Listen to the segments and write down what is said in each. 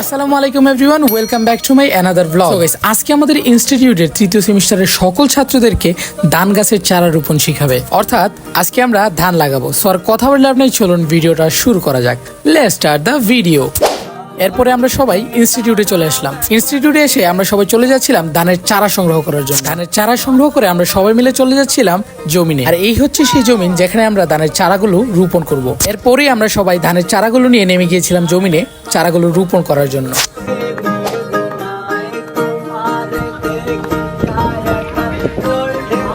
আসসালামু আলাইকুম everyone welcome back to my another blog আজকে আমাদের ইনস্টিটিউটের তৃতীয় সেমিস্টারের সকল ছাত্রদেরকে ধান গাছের চারা রোপণ শিখাবে। অর্থাৎ, আজকে আমরা ধান লাগাবো। সো আর কথা বললে আপনি চলুন, ভিডিওটা শুরু করা যাক। লেটস স্টার্ট দ্য ভিডিও এরপরে আমরা সবাই ইনস্টিটিউটে চলে আসলাম। ইনস্টিটিউটে এসে আমরা সবাই চলে যাচ্ছিলাম ধানের চারা সংগ্রহ করার জন্য। ধানের চারা সংগ্রহ করে আমরা সবাই মিলে চলে যাচ্ছিলাম জমিনে। আর এই হচ্ছে সেই জমিন যেখানে আমরা ধানের চারাগুলো রোপণ করব। এরপরেই আমরা সবাই ধানের চারাগুলো নিয়ে নেমে গিয়েছিলাম জমিনে চারাগুলো রোপণ করার জন্য।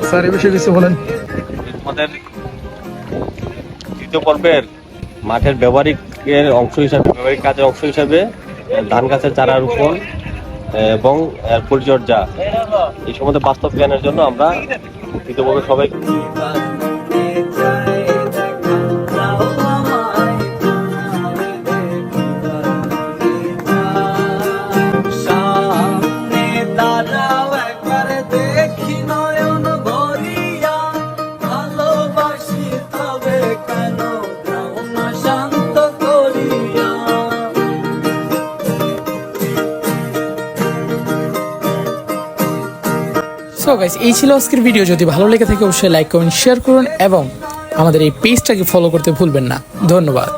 স্যার এ বিষয়ে কিছু বলেন। আমাদের তৃতীয় পর্বের মাঠের ব্যবহারিকের অংশ হিসাবে, ব্যবহারিক কাজের অংশ হিসাবে ধান গাছের চারা রোপণ এবং পরিচর্যা। এই সম্বন্ধে বাস্তব জ্ঞানের জন্য আমরা তৃতীয় সবাই সো গাইস এই ছিল আজকের ভিডিও যদি ভালো লেগে থাকে, অবশ্যই লাইক কমেন্ট শেয়ার করুন এবং আমাদের এই পেজটাকে ফলো করতে ভুলবেন না। ধন্যবাদ।